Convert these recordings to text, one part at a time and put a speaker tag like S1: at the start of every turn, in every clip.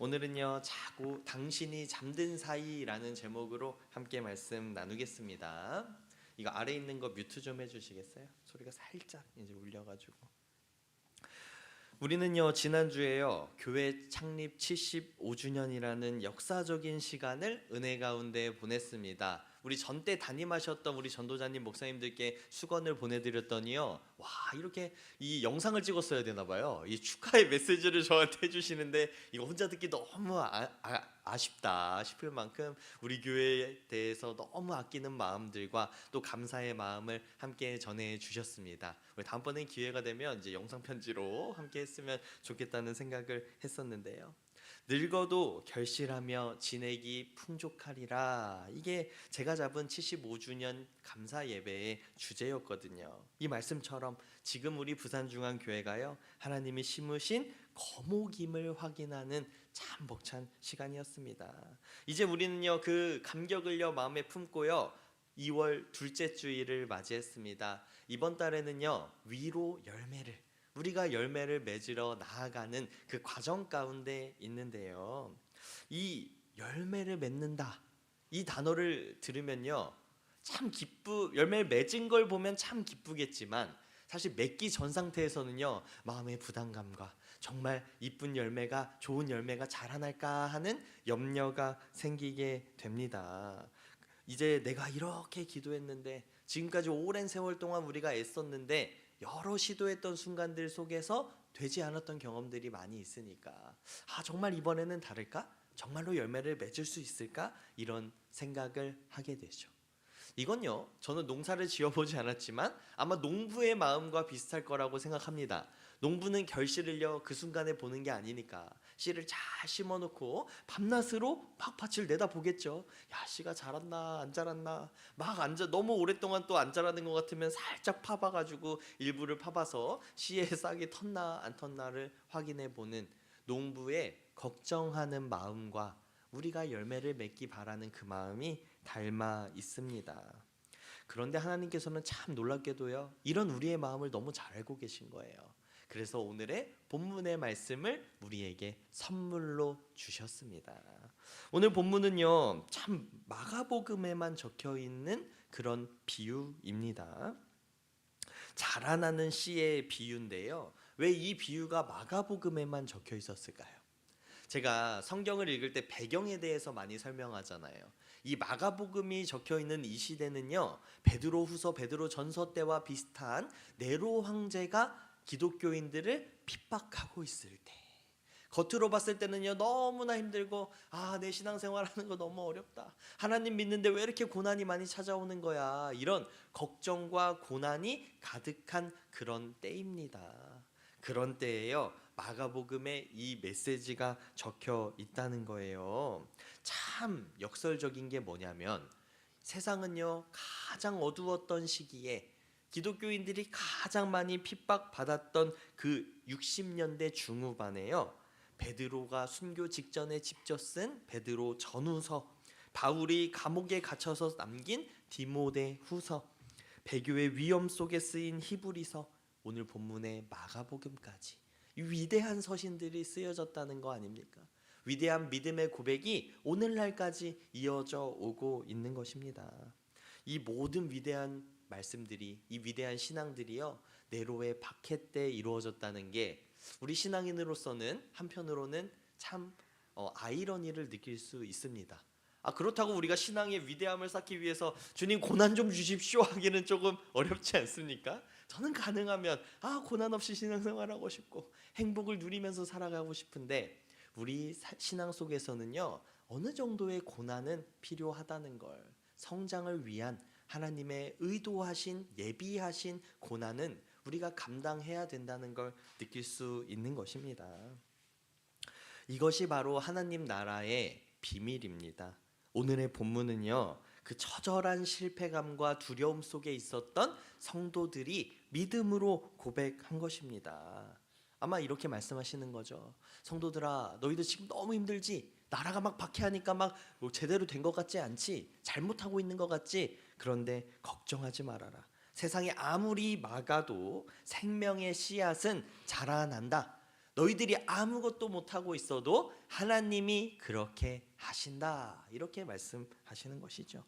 S1: 오늘은요 자고 당신이 잠든 사이라는 제목으로 함께 말씀 나누겠습니다. 이거 아래 있는 거 뮤트 좀 해주시겠어요? 소리가 살짝 이제 울려가지고. 우리는요 지난주에요 교회 창립 75주년이라는 역사적인 시간을 은혜 가운데 보냈습니다. 우리 전때 담임하셨던 우리 전도자님 목사님들께 수건을 보내드렸더니요 와 이렇게 이 영상을 찍었어야 되나 봐요. 이 축하의 메시지를 저한테 해주시는데 이거 혼자 듣기 너무 아, 아, 쉽다 싶을 만큼 우리 교회에 대해서 너무 아끼는 마음들과 또 감사의 마음을 함께 전해 주셨습니다. 우리 다음번에 기회가 되면 이제 영상 편지로 함께 했으면 좋겠다는 생각을 했었는데요. 늙어도 결실하며 지내기 풍족하리라. 이게 제가 잡은 75주년 감사 예배의 주제였거든요. 이 말씀처럼 지금 우리 부산중앙교회가요. 하나님이 심으신 거목임을 확인하는 참 벅찬 시간이었습니다. 이제 우리는요. 그 감격을요 마음에 품고요. 2월 둘째 주일을 맞이했습니다. 이번 달에는요. 위로 열매를 우리가 열매를 맺으러 나아가는 그 과정 가운데 있는데요. 이 열매를 맺는다. 이 단어를 들으면요. 참 기쁘 열매를 맺은 걸 보면 참 기쁘겠지만 사실 맺기 전 상태에서는요. 마음의 부담감과 정말 이쁜 열매가 좋은 열매가 자라날까 하는 염려가 생기게 됩니다. 이제 내가 이렇게 기도했는데 지금까지 오랜 세월 동안 우리가 애썼는데 여러 시도했던 순간들 속에서 되지 않았던 경험들이 많이 있으니까 아 정말 이번에는 다를까? 정말로 열매를 맺을 수 있을까? 이런 생각을 하게 되죠. 이건요, 저는 농사를 지어보지 않았지만 아마 농부의 마음과 비슷할 거라고 생각합니다. 농부는 결실을요 그 순간에 보는 게 아니니까 씨를 잘 심어놓고 밤낮으로 막 밭을 내다 보겠죠. 야 씨가 자랐나 안 자랐나 막 앉아 너무 오랫동안 또 안 자라는 것 같으면 살짝 파봐가지고 일부를 파봐서 씨의 싹이 텄나 안 텄나를 확인해 보는 농부의 걱정하는 마음과 우리가 열매를 맺기 바라는 그 마음이 닮아 있습니다. 그런데 하나님께서는 참 놀랍게도요 이런 우리의 마음을 너무 잘 알고 계신 거예요. 그래서 오늘의 본문의 말씀을 우리에게 선물로 주셨습니다. 오늘 본문은요, 참 마가복음에만 적혀 있는 그런 비유입니다. 자라나는 씨의 비유인데요. 왜 이 비유가 마가복음에만 적혀 있었을까요? 제가 성경을 읽을 때 배경에 대해서 많이 설명하잖아요. 이 마가복음이 적혀 있는 이 시대는요. 베드로후서 베드로전서 때와 비슷한 네로 황제가 기독교인들을 핍박하고 있을 때 겉으로 봤을 때는요 너무나 힘들고 아 내 신앙생활하는 거 너무 어렵다. 하나님 믿는데 왜 이렇게 고난이 많이 찾아오는 거야? 이런 걱정과 고난이 가득한 그런 때입니다. 그런 때에요 마가복음에 이 메시지가 적혀 있다는 거예요. 참 역설적인 게 뭐냐면 세상은요 가장 어두웠던 시기에 기독교인들이 가장 많이 핍박받았던 그 60년대 중후반에요. 베드로가 순교 직전에 직접 쓴 베드로 전후서, 바울이 감옥에 갇혀서 남긴 디모데 후서, 배교의 위험 속에 쓰인 히브리서, 오늘 본문의 마가복음까지 이 위대한 서신들이 쓰여졌다는 거 아닙니까? 위대한 믿음의 고백이 오늘날까지 이어져 오고 있는 것입니다. 이 모든 위대한 말씀들이 이 위대한 신앙들이요 네로의 박해 때 이루어졌다는 게 우리 신앙인으로서는 한편으로는 참 어, 아이러니를 느낄 수 있습니다. 아 그렇다고 우리가 신앙의 위대함을 쌓기 위해서 주님 고난 좀 주십시오 하기는 조금 어렵지 않습니까? 저는 가능하면 아 고난 없이 신앙생활하고 싶고 행복을 누리면서 살아가고 싶은데 우리 사, 신앙 속에서는요 어느 정도의 고난은 필요하다는 걸 성장을 위한 하나님의 의도하신 예비하신 고난은 우리가 감당해야 된다는 걸 느낄 수 있는 것입니다. 이것이 바로 하나님 나라의 비밀입니다. 오늘의 본문은요. 그 처절한 실패감과 두려움 속에 있었던 성도들이 믿음으로 고백한 것입니다. 아마 이렇게 말씀하시는 거죠. 성도들아, 너희들 지금 너무 힘들지? 나라가 막 박해하니까 막뭐 제대로 된 것 같지 않지? 잘못하고 있는 것 같지? 그런데 걱정하지 말아라. 세상에 아무리 막아도 생명의 씨앗은 자라난다. 너희들이 아무것도 못하고 있어도 하나님이 그렇게 하신다. 이렇게 말씀하시는 것이죠.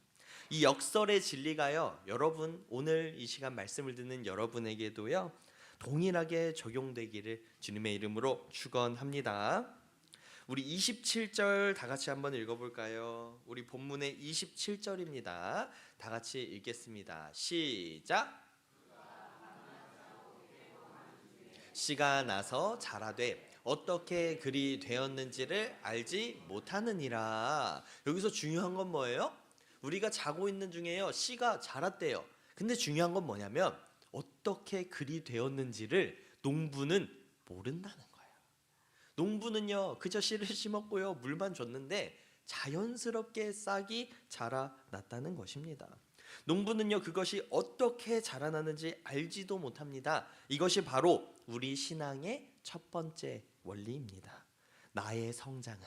S1: 이 역설의 진리가요. 여러분 오늘 이 시간 말씀을 듣는 여러분에게도요. 동일하게 적용되기를 주님의 이름으로 축원합니다. 우리 27절 다 같이 한번 읽어볼까요? 우리 본문의 27절입니다. 다 같이 읽겠습니다. 시작. 씨가 나서 자라되 어떻게 그리 되었는지를 알지 못하느니라. 여기서 중요한 건 뭐예요? 우리가 자고 있는 중에요. 씨가 자랐대요. 근데 중요한 건 뭐냐면 어떻게 그리 되었는지를 농부는 모른다는. 농부는요 그저 씨를 심었고요 물만 줬는데 자연스럽게 싹이 자라났다는 것입니다. 농부는요 그것이 어떻게 자라나는지 알지도 못합니다. 이것이 바로 우리 신앙의 첫 번째 원리입니다. 나의 성장은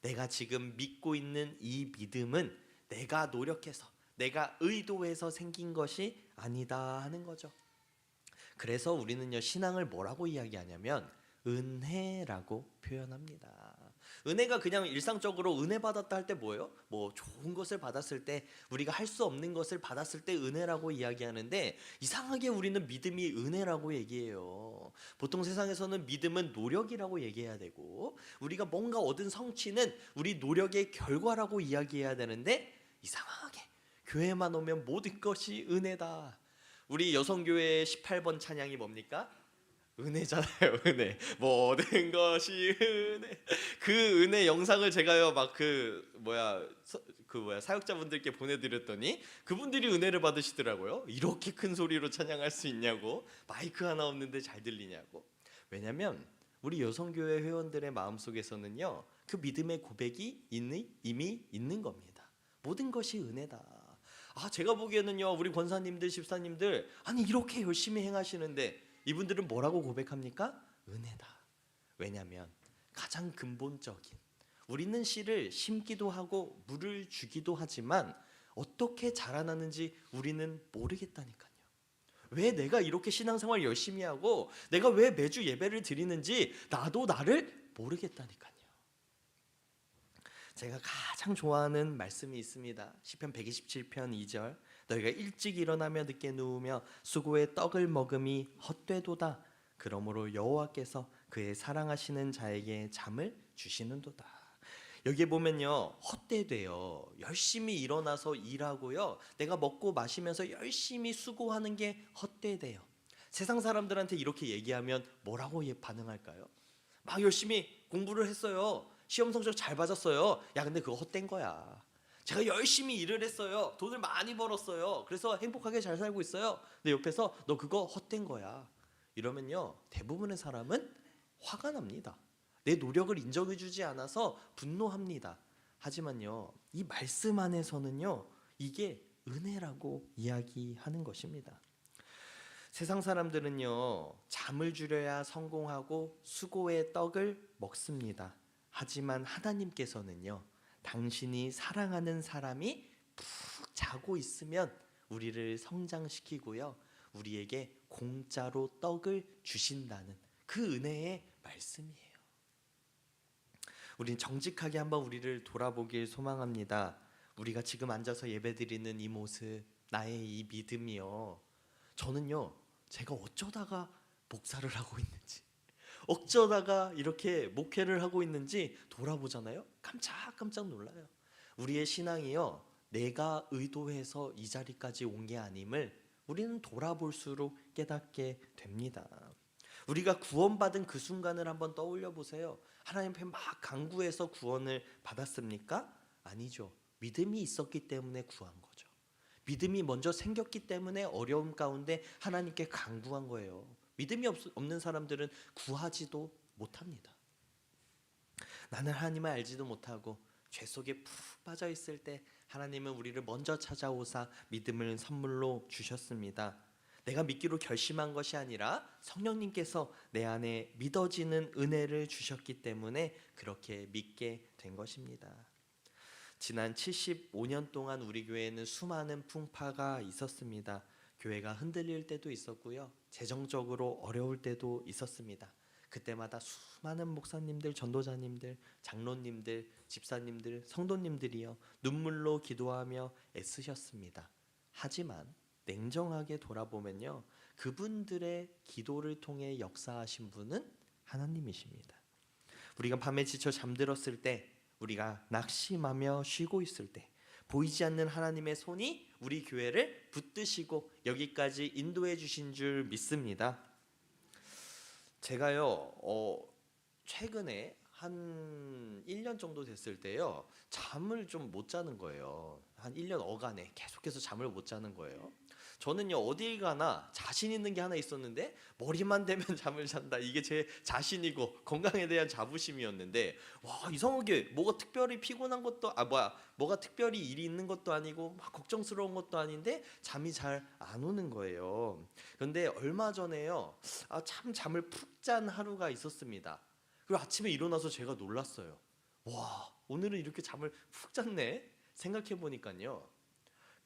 S1: 내가 지금 믿고 있는 이 믿음은 내가 노력해서 내가 의도해서 생긴 것이 아니다 하는 거죠. 그래서 우리는요 신앙을 뭐라고 이야기하냐면 은혜라고 표현합니다. 은혜가 그냥 일상적으로 은혜 받았다 할 때 뭐예요? 뭐 좋은 것을 받았을 때 우리가 할 수 없는 것을 받았을 때 은혜라고 이야기하는데 이상하게 우리는 믿음이 은혜라고 얘기해요. 보통 세상에서는 믿음은 노력이라고 얘기해야 되고 우리가 뭔가 얻은 성취는 우리 노력의 결과라고 이야기해야 되는데 이상하게 교회만 오면 모든 것이 은혜다. 우리 여성교회 18번 찬양이 뭡니까? 은혜잖아요, 은혜. 모든 것이 은혜. 그 은혜 영상을 제가요, 막 그 뭐야, 서- 그 뭐야 사역자분들께 보내드렸더니 그분들이 은혜를 받으시더라고요. 이렇게 큰 소리로 찬양할 수 있냐고, 마이크 하나 없는데 잘 들리냐고. 왜냐면 우리 여성교회 회원들의 마음 속에서는요, 그 믿음의 고백이 이미, 이미 있는 겁니다. 모든 것이 은혜다. 아, 제가 보기에는요, 우리 권사님들, 집사님들, 아니 이렇게 열심히 행하시는데. 이분들은 뭐라고 고백합니까? 은혜다. 왜냐하면 가장 근본적인 우리는 씨를 심기도 하고 물을 주기도 하지만 어떻게 자라나는지 우리는 모르겠다니까요. 왜 내가 이렇게 신앙생활 열심히 하고 내가 왜 매주 예배를 드리는지 나도 나를 모르겠다니까요. 제가 가장 좋아하는 말씀이 있습니다. 시편 127편 2절. 너희가 일찍 일어나며 늦게 누우며 수고의 떡을 먹음이 헛되도다. 그러므로 여호와께서 그의 사랑하시는 자에게 잠을 주시는도다. 여기에 보면요 헛되돼요. 열심히 일어나서 일하고요. 내가 먹고 마시면서 열심히 수고하는 게 헛되돼요. 세상 사람들한테 이렇게 얘기하면 뭐라고 얘 반응할까요? 막 열심히 공부를 했어요. 시험 성적 잘 받았어요. 야 근데 그거 헛된 거야. 제가 열심히 일을 했어요. 돈을 많이 벌었어요. 그래서 행복하게 잘 살고 있어요. 근데 옆에서 너 그거 헛된 거야. 이러면요. 대부분의 사람은 화가 납니다. 내 노력을 인정해 주지 않아서 분노합니다. 하지만요. 이 말씀 안에서는요. 이게 은혜라고 이야기하는 것입니다. 세상 사람들은요. 잠을 줄여야 성공하고 수고의 떡을 먹습니다. 하지만 하나님께서는요. 당신이 사랑하는 사람이 푹 자고 있으면 우리를 성장시키고요. 우리에게 공짜로 떡을 주신다는 그 은혜의 말씀이에요. 우린 정직하게 한번 우리를 돌아보길 소망합니다. 우리가 지금 앉아서 예배드리는 이 모습, 나의 이 믿음이요. 저는요, 제가 어쩌다가 목사를 하고 있는지, 어쩌다가 이렇게 목회를 하고 있는지 돌아보잖아요. 깜짝깜짝 놀라요. 우리의 신앙이요. 내가 의도해서 이 자리까지 온 게 아님을 우리는 돌아볼수록 깨닫게 됩니다. 우리가 구원받은 그 순간을 한번 떠올려 보세요. 하나님 앞에 막 강구해서 구원을 받았습니까? 아니죠. 믿음이 있었기 때문에 구한 거죠. 믿음이 먼저 생겼기 때문에 어려움 가운데 하나님께 강구한 거예요. 믿음이 없, 없는 사람들은 구하지도 못합니다. 나는 하나님을 알지도 못하고 죄 속에 푹 빠져 있을 때 하나님은 우리를 먼저 찾아오사 믿음을 선물로 주셨습니다. 내가 믿기로 결심한 것이 아니라 성령님께서 내 안에 믿어지는 은혜를 주셨기 때문에 그렇게 믿게 된 것입니다. 지난 75년 동안 우리 교회에는 수많은 풍파가 있었습니다. 교회가 흔들릴 때도 있었고요. 재정적으로 어려울 때도 있었습니다. 그때마다 수많은 목사님들, 전도자님들, 장로님들, 집사님들, 성도님들이요 눈물로 기도하며 애쓰셨습니다. 하지만 냉정하게 돌아보면요 그분들의 기도를 통해 역사하신 분은 하나님이십니다. 우리가 밤에 지쳐 잠들었을 때, 우리가 낙심하며 쉬고 있을 때, 보이지 않는 하나님의 손이 우리 교회를 붙드시고 여기까지 인도해 주신 줄 믿습니다. 제가요, 어, 최근에 한 1년 정도 됐을 때요, 잠을 좀 못 자는 거예요. 한 1년 어간에 계속해서 잠을 못 자는 거예요. 저는요, 어딜 가나 자신 있는 게 하나 있었는데, 머리만 대면 잠을 잔다. 이게 제 자신이고 건강에 대한 자부심이었는데, 와, 이상하게 뭐가 특별히 피곤한 것도, 아, 뭐야, 뭐가 특별히 일이 있는 것도 아니고, 막 걱정스러운 것도 아닌데, 잠이 잘 안 오는 거예요. 그런데 얼마 전에요, 아, 참 잠을 푹 잔 하루가 있었습니다. 그리고 아침에 일어나서 제가 놀랐어요. 와, 오늘은 이렇게 잠을 푹 잤네? 생각해 보니까요.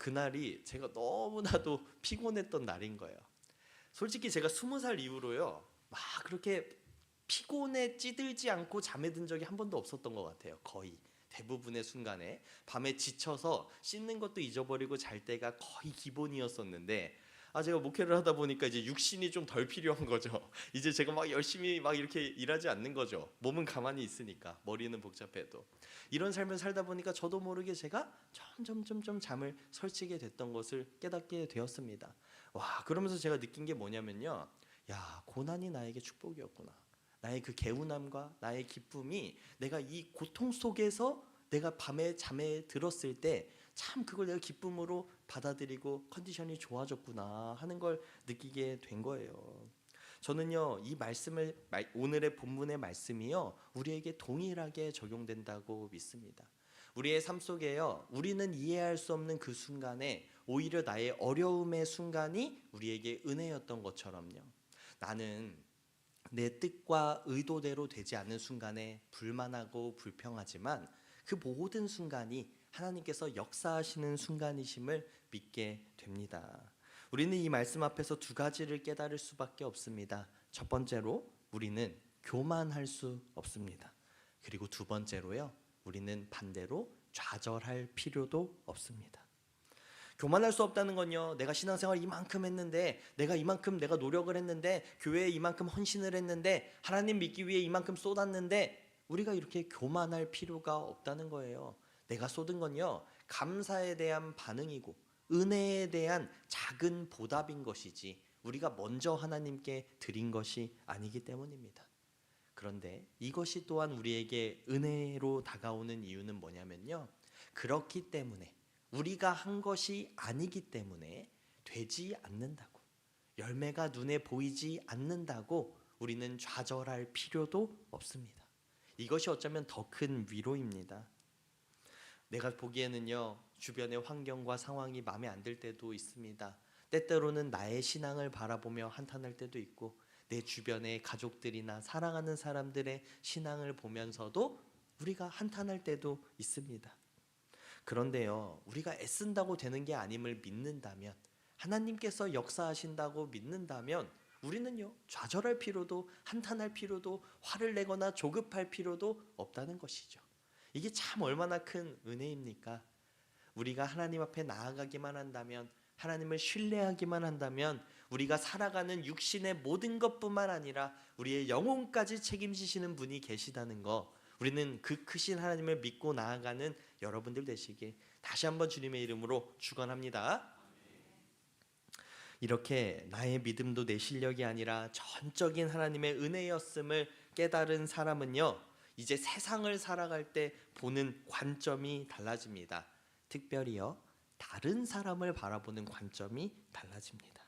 S1: 그날이 제가 너무나도 피곤했던 날인 거예요. 솔직히 제가 스무 살 이후로요. 막 그렇게 피곤에 찌들지 않고 잠에 든 적이 한 번도 없었던 것 같아요. 거의 대부분의 순간에 밤에 지쳐서 씻는 것도 잊어버리고 잘 때가 거의 기본이었었는데 아 제가 목회를 하다 보니까 이제 육신이 좀 덜 필요한 거죠. 이제 제가 막 열심히 막 이렇게 일하지 않는 거죠. 몸은 가만히 있으니까 머리는 복잡해도 이런 삶을 살다 보니까 저도 모르게 제가 점점 점점 잠을 설치게 됐던 것을 깨닫게 되었습니다. 와 그러면서 제가 느낀 게 뭐냐면요. 야 고난이 나에게 축복이었구나. 나의 그 개운함과 나의 기쁨이 내가 이 고통 속에서 내가 밤에 잠에 들었을 때 참 그걸 내가 기쁨으로 받아들이고 컨디션이 좋아졌구나 하는 걸 느끼게 된 거예요. 저는요 이 말씀을 말- 오늘의 본문의 말씀이요 우리에게 동일하게 적용된다고 믿습니다. 우리의 삶 속에요 우리는 이해할 수 없는 그 순간에 오히려 나의 어려움의 순간이 우리에게 은혜였던 것처럼요. 나는 내 뜻과 의도대로 되지 않는 순간에 불만하고 불평하지만 그 모든 순간이 하나님께서 역사하시는 순간이심을 믿게 됩니다. 우리는 이 말씀 앞에서 두 가지를 깨달을 수밖에 없습니다. 첫 번째로 우리는 교만할 수 없습니다. 그리고 두 번째로요. 우리는 반대로 좌절할 필요도 없습니다. 교만할 수 없다는 건요. 내가 신앙생활 이만큼 했는데 내가 이만큼 내가 노력을 했는데 교회에 이만큼 헌신을 했는데 하나님 믿기 위해 이만큼 쏟았는데 우리가 이렇게 교만할 필요가 없다는 거예요. 내가 쏟은 건요. 감사에 대한 반응이고 은혜에 대한 작은 보답인 것이지 우리가 먼저 하나님께 드린 것이 아니기 때문입니다. 그런데 이것이 또한 우리에게 은혜로 다가오는 이유는 뭐냐면요. 그렇기 때문에 우리가 한 것이 아니기 때문에 되지 않는다고 열매가 눈에 보이지 않는다고 우리는 좌절할 필요도 없습니다. 이것이 어쩌면 더 큰 위로입니다. 내가 보기에는요 주변의 환경과 상황이 마음에 안 들 때도 있습니다. 때때로는 나의 신앙을 바라보며 한탄할 때도 있고 내 주변의 가족들이나 사랑하는 사람들의 신앙을 보면서도 우리가 한탄할 때도 있습니다. 그런데요, 우리가 애쓴다고 되는 게 아님을 믿는다면, 하나님께서 역사하신다고 믿는다면, 우리는요, 좌절할 필요도, 한탄할 필요도, 화를 내거나 조급할 필요도 없다는 것이죠. 이게 참 얼마나 큰 은혜입니까? 우리가 하나님 앞에 나아가기만 한다면, 하나님을 신뢰하기만 한다면, 우리가 살아가는 육신의 모든 것뿐만 아니라 우리의 영혼까지 책임지시는 분이 계시다는 거, 우리는 그 크신 하나님을 믿고 나아가는 여러분들 되시길 다시 한번 주님의 이름으로 축원합니다. 이렇게 나의 믿음도 내 실력이 아니라 전적인 하나님의 은혜였음을 깨달은 사람은요. 이제 세상을 살아갈 때 보는 관점이 달라집니다. 특별히요. 다른 사람을 바라보는 관점이 달라집니다.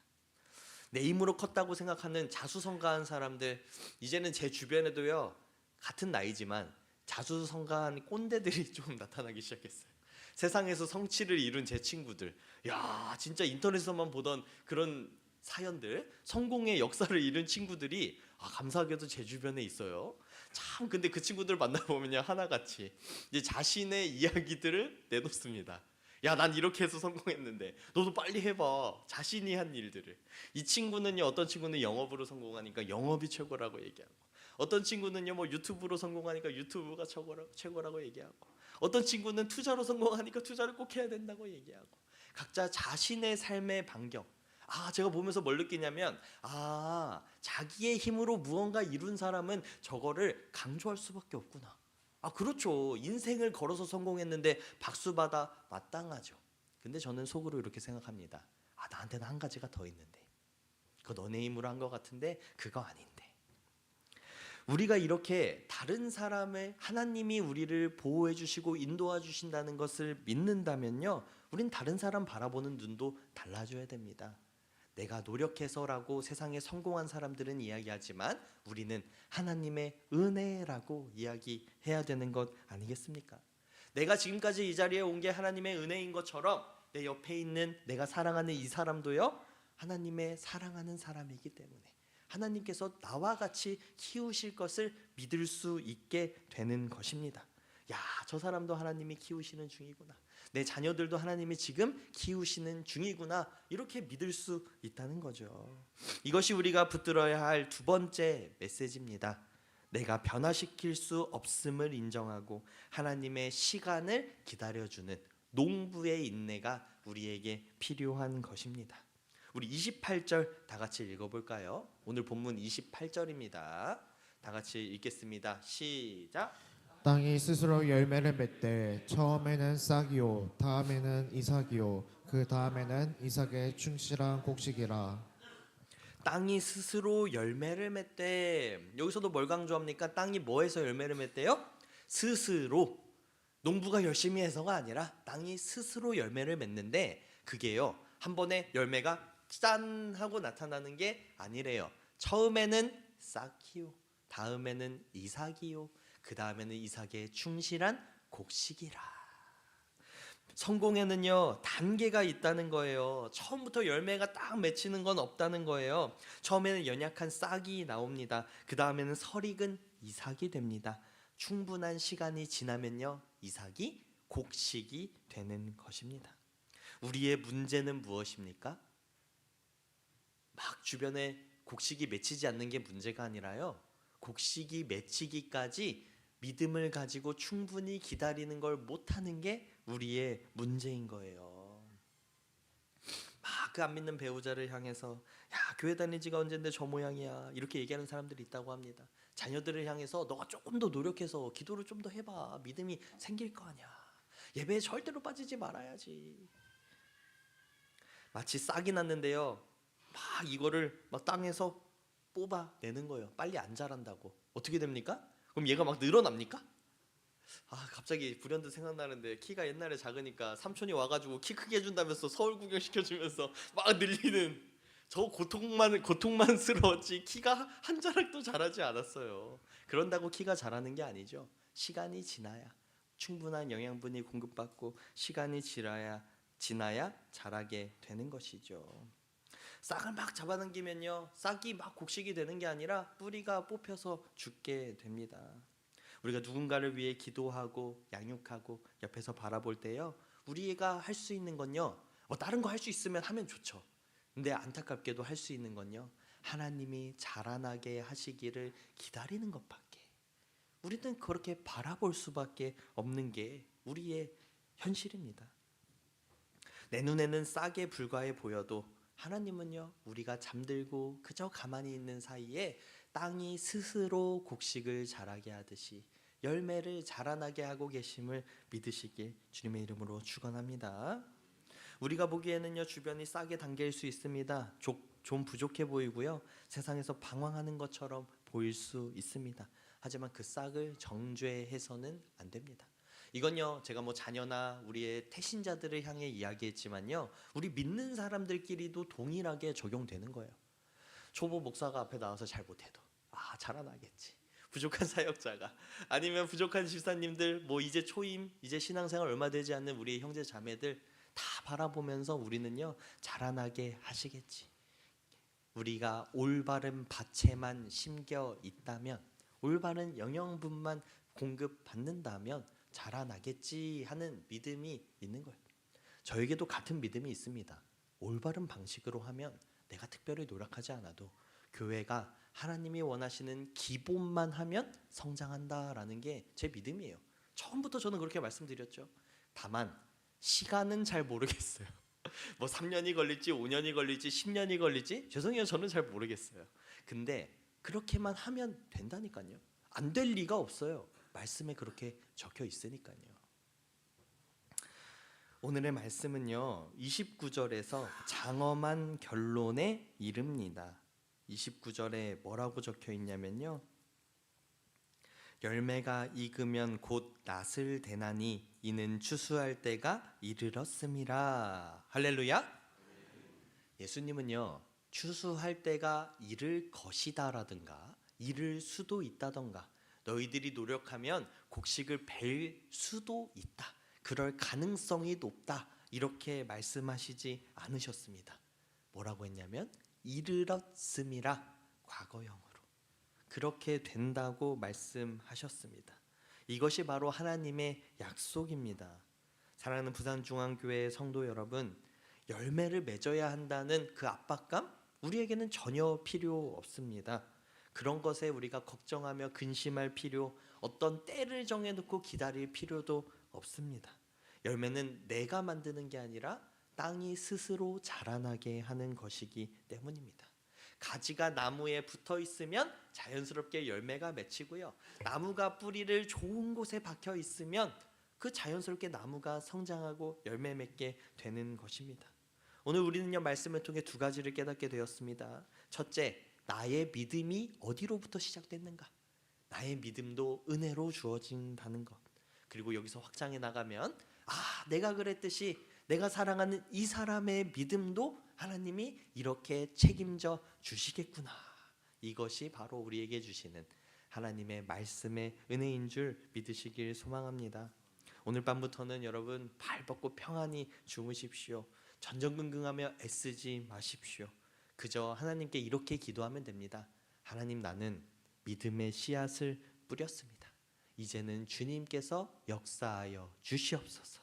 S1: 내 힘으로 컸다고 생각하는 자수성가한 사람들 이제는 제 주변에도요. 같은 나이지만 자수성가한 꼰대들이 좀 나타나기 시작했어요. 세상에서 성취를 이룬 제 친구들, 야 진짜 인터넷에서만 보던 그런 사연들, 성공의 역사를 이룬 친구들이 아, 감사하게도 제 주변에 있어요. 참 근데 그 친구들 만나보면요 하나같이 이제 자신의 이야기들을 내놓습니다. 야, 난 이렇게 해서 성공했는데 너도 빨리 해봐. 자신이 한 일들을. 이 친구는요, 어떤 친구는 영업으로 성공하니까 영업이 최고라고 얘기하고, 어떤 친구는요 뭐 유튜브로 성공하니까 유튜브가 최고라고, 최고라고 얘기하고 어떤 친구는 투자로 성공하니까 투자를 꼭 해야 된다고 얘기하고 각자 자신의 삶의 반경 아 제가 보면서 뭘 느끼냐면 아 자기의 힘으로 무언가 이룬 사람은 저거를 강조할 수밖에 없구나. 아 그렇죠. 인생을 걸어서 성공했는데 박수 받아 마땅하죠. 근데 저는 속으로 이렇게 생각합니다. 아 나한테는 한 가지가 더 있는데. 그거 너네 힘으로 한 것 같은데 그거 아닌데. 우리가 이렇게 다른 사람의 하나님이 우리를 보호해 주시고 인도해 주신다는 것을 믿는다면요. 우린 다른 사람 바라보는 눈도 달라져야 됩니다. 내가 노력해서라고 세상에 성공한 사람들은 이야기하지만 우리는 하나님의 은혜라고 이야기해야 되는 것 아니겠습니까? 내가 지금까지 이 자리에 온 게 하나님의 은혜인 것처럼 내 옆에 있는 내가 사랑하는 이 사람도요. 하나님의 사랑하는 사람이기 때문에 하나님께서 나와 같이 키우실 것을 믿을 수 있게 되는 것입니다. 야, 저 사람도 하나님이 키우시는 중이구나. 내 자녀들도 하나님이 지금 키우시는 중이구나. 이렇게 믿을 수 있다는 거죠. 이것이 우리가 붙들어야 할 두 번째 메시지입니다. 내가 변화시킬 수 없음을 인정하고 하나님의 시간을 기다려주는 농부의 인내가 우리에게 필요한 것입니다. 우리 28절 다 같이 읽어볼까요? 오늘 본문 28절입니다. 다 같이 읽겠습니다. 시작.
S2: 땅이 스스로 열매를 맺되 처음에는 싹이요 다음에는 이삭이요 그 다음에는 이삭의 충실한 곡식이라
S1: 땅이 스스로 열매를 맺대. 여기서도 뭘 강조합니까? 땅이 뭐해서 열매를 맺대요? 스스로. 농부가 열심히 해서가 아니라 땅이 스스로 열매를 맺는데 그게요. 한 번에 열매가 짠 하고 나타나는 게 아니래요. 처음에는 싹이요. 다음에는 이삭이요. 그 다음에는 이삭의 충실한 곡식이라. 성공에는요 단계가 있다는 거예요. 처음부터 열매가 딱 맺히는 건 없다는 거예요. 처음에는 연약한 싹이 나옵니다. 그 다음에는 설익은 이삭이 됩니다. 충분한 시간이 지나면요 이삭이 곡식이 되는 것입니다. 우리의 문제는 무엇입니까? 막 주변에 곡식이 맺히지 않는 게 문제가 아니라요. 곡식이 맺히기까지 믿음을 가지고 충분히 기다리는 걸 못하는 게 우리의 문제인 거예요. 막 그 안 믿는 배우자를 향해서 야 교회 다닌 지가 언젠데 저 모양이야 이렇게 얘기하는 사람들이 있다고 합니다. 자녀들을 향해서 너가 조금 더 노력해서 기도를 좀 더 해봐 믿음이 생길 거 아니야. 예배에 절대로 빠지지 말아야지. 마치 싹이 났는데요. 막 이거를 막 땅에서 뽑아내는 거예요. 빨리 안 자란다고. 어떻게 됩니까? 그럼 얘가 막 늘어납니까? 아 갑자기 불현듯 생각나는데 키가 옛날에 작으니까 삼촌이 와가지고 키 크게 해준다면서 서울 구경 시켜주면서 막 늘리는 저 고통만 고통만 스러웠지 키가 한 자락도 자라지 않았어요. 그런다고 키가 자라는 게 아니죠. 시간이 지나야 충분한 영양분이 공급받고 시간이 지나야 지나야 자라게 되는 것이죠. 싹을 막 잡아당기면요 싹이 막 곡식이 되는 게 아니라 뿌리가 뽑혀서 죽게 됩니다. 우리가 누군가를 위해 기도하고 양육하고 옆에서 바라볼 때요 우리가 할 수 있는 건요 뭐 다른 거 할 수 있으면 하면 좋죠. 근데 안타깝게도 할 수 있는 건요 하나님이 자라나게 하시기를 기다리는 것밖에 우리는 그렇게 바라볼 수밖에 없는 게 우리의 현실입니다. 내 눈에는 싹에 불과해 보여도 하나님은요 우리가 잠들고 그저 가만히 있는 사이에 땅이 스스로 곡식을 자라게 하듯이 열매를 자라나게 하고 계심을 믿으시길 주님의 이름으로 축원합니다. 우리가 보기에는요 주변이 싹에 담길 수 있습니다. 조- 좀 부족해 보이고요 세상에서 방황하는 것처럼 보일 수 있습니다. 하지만 그 싹을 정죄해서는 안 됩니다. 이건요 제가 뭐 자녀나 우리의 태신자들을 향해 이야기했지만요 우리 믿는 사람들끼리도 동일하게 적용되는 거예요. 초보 목사가 앞에 나와서 잘 못해도 아 자라나겠지. 부족한 사역자가 아니면 부족한 집사님들 뭐 이제 초임 이제 신앙생활 얼마 되지 않는 우리 형제 자매들 다 바라보면서 우리는요 자라나게 하시겠지. 우리가 올바른 밭에만 심겨 있다면 올바른 영양분만 공급받는다면 자라나겠지 하는 믿음이 있는 거예요. 저에게도 같은 믿음이 있습니다. 올바른 방식으로 하면 내가 특별히 노력하지 않아도 교회가 하나님이 원하시는 기본만 하면 성장한다라는 게 제 믿음이에요. 처음부터 저는 그렇게 말씀드렸죠. 다만 시간은 잘 모르겠어요. 뭐 3년이 걸릴지 5년이 걸릴지 10년이 걸릴지 죄송해요. 저는 잘 모르겠어요. 근데 그렇게만 하면 된다니까요. 안 될 리가 없어요. 말씀에 그렇게 적혀 있으니까요. 오늘의 말씀은요. 29절에서 장엄한 결론에 이릅니다. 29절에 뭐라고 적혀 있냐면요. 열매가 익으면 곧 낫을 대나니 이는 추수할 때가 이르렀음이라. 할렐루야. 예수님은요. 추수할 때가 이를 것이다라든가 이를 수도 있다던가 너희들이 노력하면 곡식을 벨 수도 있다. 그럴 가능성이 높다. 이렇게 말씀하시지 않으셨습니다. 뭐라고 했냐면 이르렀음이라 과거형으로 그렇게 된다고 말씀하셨습니다. 이것이 바로 하나님의 약속입니다. 사랑하는 부산중앙교회 성도 여러분, 열매를 맺어야 한다는 그 압박감 우리에게는 전혀 필요 없습니다. 그런 것에 우리가 걱정하며 근심할 필요, 어떤 때를 정해놓고 기다릴 필요도 없습니다. 열매는 내가 만드는 게 아니라 땅이 스스로 자라나게 하는 것이기 때문입니다. 가지가 나무에 붙어 있으면 자연스럽게 열매가 맺히고요. 나무가 뿌리를 좋은 곳에 박혀 있으면 그 자연스럽게 나무가 성장하고 열매 맺게 되는 것입니다. 오늘 우리는요 말씀을 통해 두 가지를 깨닫게 되었습니다. 첫째, 나의 믿음이 어디로부터 시작됐는가? 나의 믿음도 은혜로 주어진다는 것. 그리고 여기서 확장해 나가면 아, 내가 그랬듯이 내가 사랑하는 이 사람의 믿음도 하나님이 이렇게 책임져 주시겠구나. 이것이 바로 우리에게 주시는 하나님의 말씀의 은혜인 줄 믿으시길 소망합니다. 오늘 밤부터는 여러분 발 뻗고 평안히 주무십시오. 전전긍긍하며 애쓰지 마십시오. 그저 하나님께 이렇게 기도하면 됩니다. 하나님 나는 믿음의 씨앗을 뿌렸습니다. 이제는 주님께서 역사하여 주시옵소서.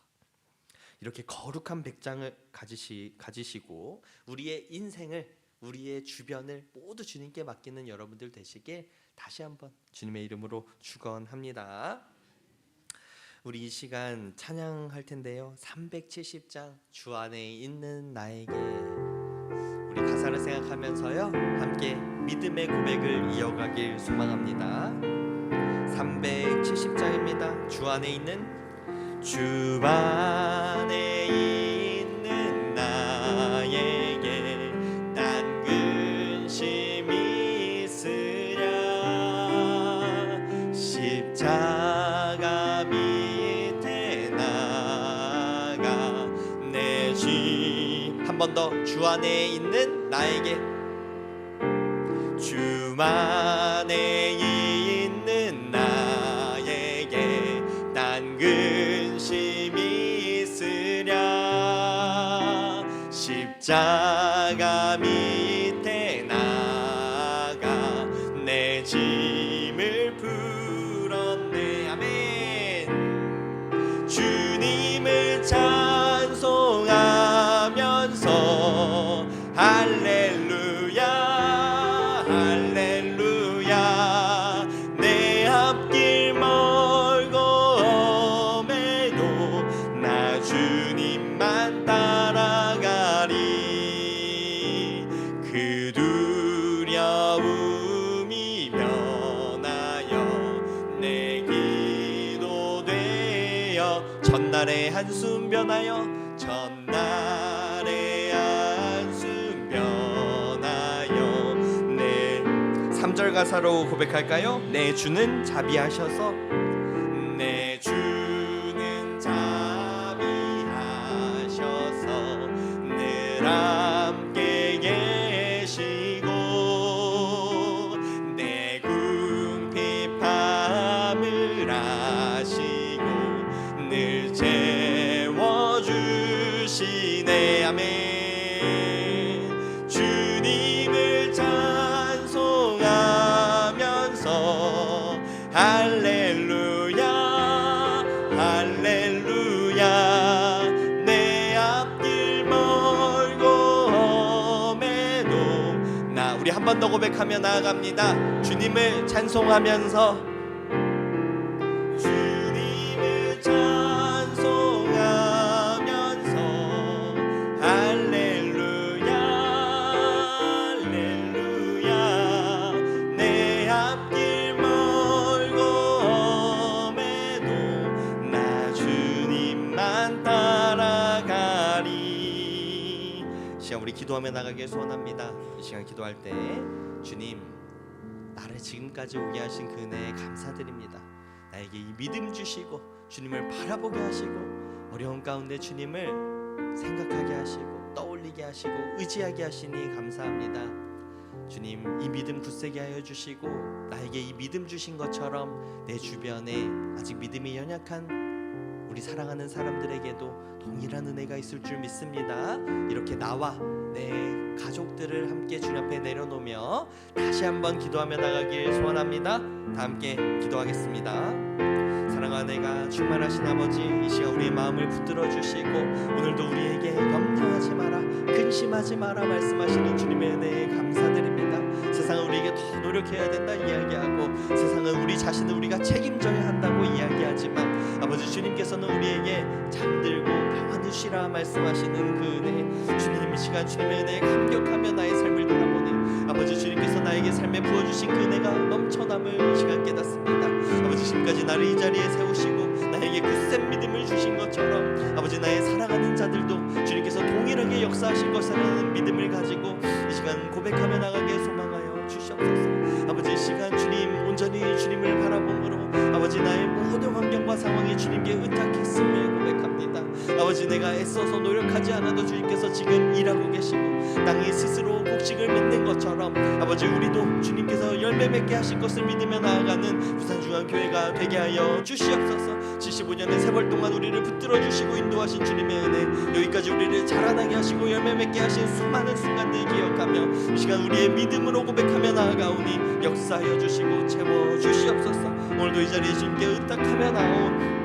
S1: 이렇게 거룩한 백장을 가지시, 가지시고 우리의 인생을 우리의 주변을 모두 주님께 맡기는 여러분들 되시길 다시 한번 주님의 이름으로 축원합니다. 우리 이 시간 찬양할 텐데요. 370장 주 안에 있는 나에게 가사를 생각하면서요. 함께 믿음의 고백을 이어가길 소망합니다. 370장입니다. 주 안에 있는 주 안에 있는 나에게 난 근심이 있으랴 십자가 밑에 나가 내죄한 번 더 주 안에 있는 나에게. 주 안에 있는 나에게 난 근심이 있으랴. 십자 전날의 한숨 변하여 전날의 한숨 변하여 내 3절 가사로 고백할까요? 내 주는 자비하셔서 할렐루야 내 앞길 멀고 험해도 나 우리 한번번더 고백하며 나아갑니다. 주님을 찬송하면서 기도하며 나가길 소원합니다 이 시간 기도할 때 주님 나를 지금까지 오게 하신 그 은혜에 감사드립니다 나에게 이 믿음 주시고 주님을 바라보게 하시고 어려운 가운데 주님을 생각하게 하시고 떠올리게 하시고 의지하게 하시니 감사합니다. 주님 이 믿음 굳세게 하여 주시고 나에게 이 믿음 주신 것처럼 내 주변에 아직 믿음이 연약한 우리 사랑하는 사람들에게도 동일한 은혜가 있을 줄 믿습니다. 이렇게 나와 내 가족들을 함께 주님 앞에 내려놓으며 다시 한번 기도하며 나가길 소원합니다. 다 함께 기도하겠습니다. 사랑하는 내가 충만하신 아버지 이 시간 우리의 마음을 붙들어 주시고 오늘도 우리에게 염려하지 마라 근심하지 마라 말씀하시는 주님의 은혜에 감사드립니다. 세상은 우리에게 더 노력해야 된다 이야기하고 세상은 우리 자신을 우리가 책임져야 한다고 이야기하지만 아버지 주님께서는 우리에게 잠들고 평안히 쉬라 말씀하시는 그 은혜 주님 이 시간 주님의 은혜에 감격하며 나의 삶을 돌아보니 아버지 주님께서 나에게 삶에 부어주신 그 은혜가 넘쳐남을 이 시간 깨닫습니다. 아버지 지금까지 나를 이 자리에 세우시고 나에게 굳센 믿음을 주신 것처럼 아버지 나의 사랑하는 자들도 주님께서 동일하게 역사하실 것이라는 믿음을 가지고 이 시간 고백하며 나가게 소망하여 주시옵소서. 아버지 이 시간 주님 온전히 주님을 바라봄으로 아버지 나의 모든 환경과 상황이 주님께 의탁했음을 아버지 내가 애써서 노력하지 않아도 주님께서 지금 일하고 계시고 땅이 스스로 곡식을 맺는 것처럼 아버지 우리도 주님께서 열매 맺게 하실 것을 믿으며 나아가는 부산중앙교회가 되게 하여 주시옵소서. 75년의 세월 동안 우리를 붙들어 주시고 인도하신 주님의 은혜 여기까지 우리를 자라나게 하시고 열매 맺게 하신 수많은 순간들 기억하며 이 시간 우리의 믿음으로 고백하며 나아가오니 역사하여 주시고 채워 주시옵소서. 오늘도 이 자리에 주님께 의탁하며 나오